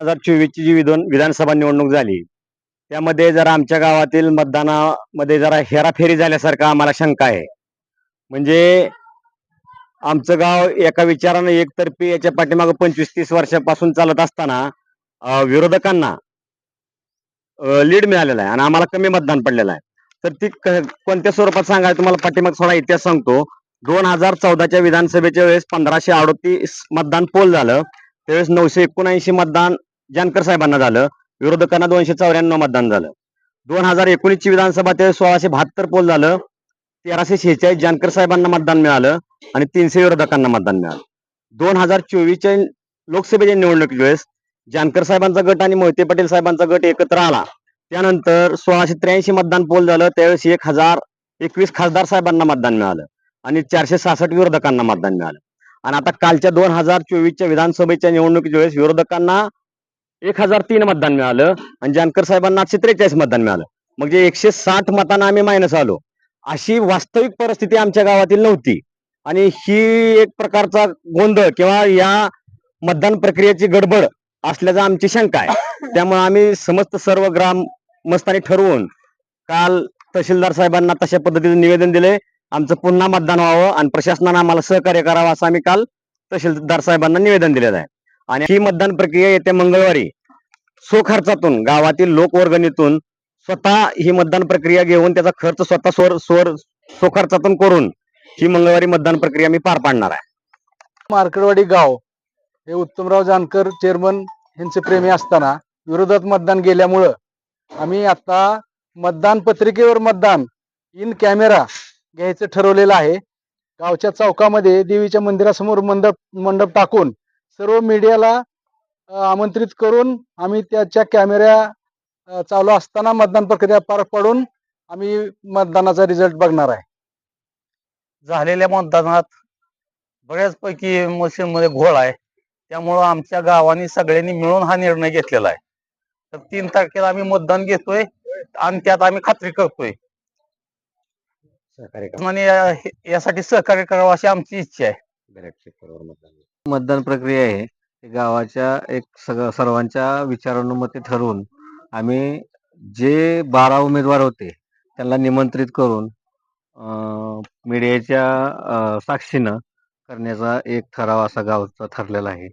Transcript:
हजार चोवीसची जी विधान विधानसभा निवडणूक झाली त्यामध्ये जरा आमच्या गावातील मतदानामध्ये जरा हेराफेरी झाल्यासारखं आम्हाला शंका आहे. म्हणजे आमचं गाव एका विचारानं एकतर्फी याच्या पाठीमागं पंचवीस तीस वर्षापासून चालत असताना विरोधकांना लीड मिळालेला आहे आणि आम्हाला कमी मतदान पडलेलं आहे. तर ती कोणत्या स्वरूपात सांगायला तुम्हाला पाठीमाग थोडा इतिहास सांगतो. दोन हजार चौदाच्या विधानसभेच्या वेळेस पंधराशे अडोतीस मतदान पोल झालं. त्यावेळेस नऊशे एकोणऐंशी मतदान जानकर साहेबांना झालं. विरोधकांना दोनशे चौऱ्याण्णव मतदान झालं. दोन हजार एकोणीसची विधानसभा ते सोळाशे बहात्तर पोल झालं. तेराशे शेहेचाळीस जानकर साहेबांना मतदान मिळालं आणि तीनशे विरोधकांना मतदान मिळालं. दोन हजार चोवीसच्या लोकसभेच्या निवडणुकीच्या वेळेस जानकर साहेबांचा गट आणि मोहिते पटेल साहेबांचा गट एकत्र आला. त्यानंतर सोळाशे त्र्याऐंशी मतदान पोल झालं. त्यावेळेस एक हजार एकवीस खासदार साहेबांना मतदान मिळालं आणि चारशे सहासष्ट विरोधकांना मतदान मिळालं. आणि आता कालच्या दोन हजार चोवीसच्या विधानसभेच्या निवडणुकीच्या वेळेस विरोधकांना एक हजार तीन मतदान मिळालं आणि जानकर साहेबांना आठशे त्रेचाळीस मतदान मिळालं. म्हणजे एकशे साठ मतांना आम्ही मायनस आलो. अशी वास्तविक परिस्थिती आमच्या गावातील नव्हती. आणि ही एक प्रकारचा गोंधळ किंवा या मतदान प्रक्रियेची गडबड असल्याचा आमची शंका आहे. त्यामुळे आम्ही समस्त सर्व ग्राम मस्तानी ठरवून काल तहसीलदार साहेबांना तशा पद्धतीचं निवेदन दिले. आमचं पुन्हा मतदान व्हावं आणि प्रशासनानं आम्हाला सहकार्य करावं असं आम्ही काल तहसीलदार साहेबांना निवेदन दिलेलं आहे. आणि ही मतदान प्रक्रिया येत्या मंगळवारी स्वखर्चातून गावातील लोकवर्गणीतून स्वतः ही मतदान प्रक्रिया घेऊन त्याचा खर्च स्वतः स्वर स्वर स्वखर्चातून करून ही मंगळवारी मतदान प्रक्रिया मी पार पाडणार आहे. मार्केटवाडी गाव हे उत्तमराव जानकर चेअरमन यांचे प्रेमी असताना विरोधात मतदान गेल्यामुळं आम्ही आता मतदान पत्रिकेवर मतदान इन कॅमेरा घ्यायचं ठरवलेलं आहे. गावच्या चौकामध्ये देवीच्या मंदिरासमोर मंडप मंडप टाकून सर्व मीडियाला आमंत्रित करून आम्ही त्याच्या कॅमेऱ्या चालू असताना मतदान प्रक्रिया पार पाडून आम्ही मतदानाचा रिझल्ट बघणार आहे. झालेल्या मतदानात बऱ्याचपैकी मशीनमध्ये घोळ आहे. त्यामुळं आमच्या गावाने सगळ्यांनी मिळून हा निर्णय घेतलेला आहे. तर तीन तारखेला आम्ही मतदान घेतोय आणि त्यात आम्ही खात्री करतोय. यासाठी सहकार्य करावं अशी आमची इच्छा आहे. मतदान प्रक्रिया आहे. ते गावाच्या एक सगळं सर्वांच्या विचारानुमते ठरवून आम्ही जे बारा उमेदवार होते त्यांना निमंत्रित करून मीडियाच्या साक्षीनं करण्याचा एक ठराव असा गावचा ठरलेला आहे.